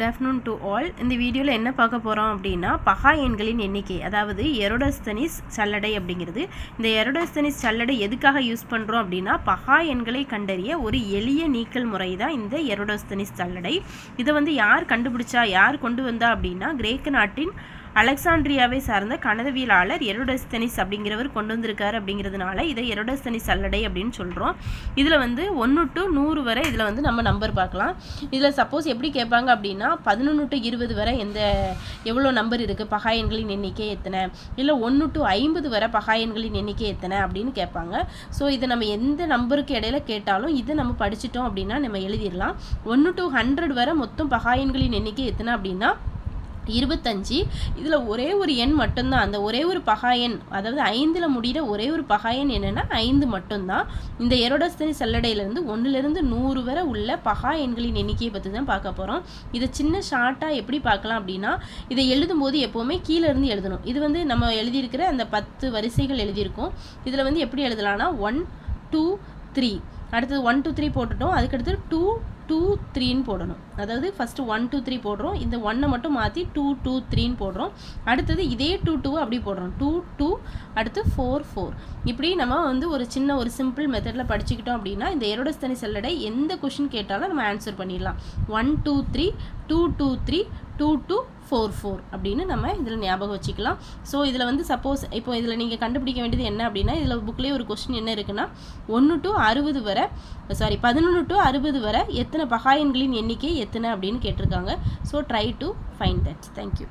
Good afternoon to all இந்த வீடியோவில் என்ன பார்க்க போகிறோம் அப்படின்னா பகா எண்களின் எண்ணிக்கை அதாவது எரோடஸ்தனிஸ் சல்லடை அப்படிங்கிறது. இந்த எரோடஸ்தனிஸ் சல்லடை எதுக்காக யூஸ் பண்ணுறோம் அப்படின்னா பகா எண்களை கண்டறிய ஒரு எளிய நீக்கல் முறை தான் இந்த எரோடஸ்தனிஸ் சல்லடை. இதை வந்து யார் கண்டுபிடிச்சா யார் கொண்டு வந்தா அப்படின்னா கிரேக்க நாட்டின் அலெக்சாண்ட்ரியாவை சார்ந்த கணதவியலாளர் எரோடஸ்தனிஸ் அப்படிங்கிறவர் கொண்டு வந்திருக்காரு அப்படிங்கிறதுனால இதை எரோடஸ்தனிஸ் சல்லடை அப்படின்னு சொல்கிறோம் இதில் வந்து ஒன்று டு நூறு வரை இதில் வந்து நம்ம நம்பர் பார்க்கலாம். இதில் சப்போஸ் எப்படி கேட்பாங்க அப்படின்னா பதினொன்று டு இருபது வரை எந்த எவ்வளோ நம்பர் இருக்குது பகாயன்களின் எண்ணிக்கை எத்தனை? இல்லை ஒன்று டு ஐம்பது வரை பகாயன்களின் எண்ணிக்கை எத்தனை அப்படின்னு கேட்பாங்க. ஸோ இதை நம்ம எந்த நம்பருக்கு இடையில கேட்டாலும் இதை நம்ம படிச்சிட்டோம் அப்படின்னா நம்ம எழுதிடலாம். ஒன்று டு ஹண்ட்ரட் வரை மொத்தம் பகாயன்களின் எண்ணிக்கை எத்தனை அப்படின்னா இருபத்தஞ்சி. இதில் ஒரே ஒரு எண் மட்டும்தான். அந்த ஒரே ஒரு பகா எண் அதாவது ஐந்தில் முடிகிற ஒரே ஒரு பகா எண் என்னென்னா ஐந்து மட்டும்தான். இந்த எரோடஸ்தனி சல்லடையிலேருந்து ஒன்றுலேருந்து நூறு வரை உள்ள பகா எண்களின் எண்ணிக்கையை பற்றி தான் பார்க்க போகிறோம் இதை சின்ன ஷார்ட்டாக எப்படி பார்க்கலாம் அப்படின்னா இதை எழுதும்போது எப்போவுமே கீழேருந்து எழுதணும். இது வந்து நம்ம எழுதியிருக்கிற அந்த பத்து வரிசைகள் எழுதியிருக்கோம். இதில் வந்து எப்படி எழுதலாம்னா ஒன் டூ த்ரீ அடுத்தது ஒன் டூ த்ரீ போட்டுட்டோம். அதுக்கடுத்து டூ டூ த்ரீன்னு போடணும். அதாவது ஃபஸ்ட்டு ஒன் டூ த்ரீ போடுறோம். இந்த ஒன்னை மட்டும் மாற்றி டூ டூ த்ரீன்னு போடுறோம். அடுத்தது இதே டூ டூ அப்படி போடுறோம். டூ டூ அடுத்து ஃபோர் ஃபோர் இப்படி நம்ம வந்து ஒரு சின்ன ஒரு சிம்பிள் மெத்தடில் படிச்சுக்கிட்டோம் அப்படின்னா இந்த எரோடஸ்தனி செல்லடை எந்த கொஷின் கேட்டாலும் நம்ம ஆன்சர் பண்ணிடலாம். One two three two two three two two four four அப்படின்னு நம்ம இதில் ஞாபகம் வச்சுக்கலாம். ஸோ இதில் வந்து சப்போஸ் இப்போ இதில் நீங்கள் கண்டுபிடிக்க வேண்டியது என்ன அப்படின்னா இதில் புக்லேயே ஒரு கொஸ்டின் என்ன இருக்குன்னா ஒன்று டு அறுபது வரை சாரி பதினொன்று டு அறுபது வரை எத்தனை பகாயன்களின் எண்ணிக்கை எத்தனை அப்படின்னு கேட்டிருக்காங்க. So try to find that thank you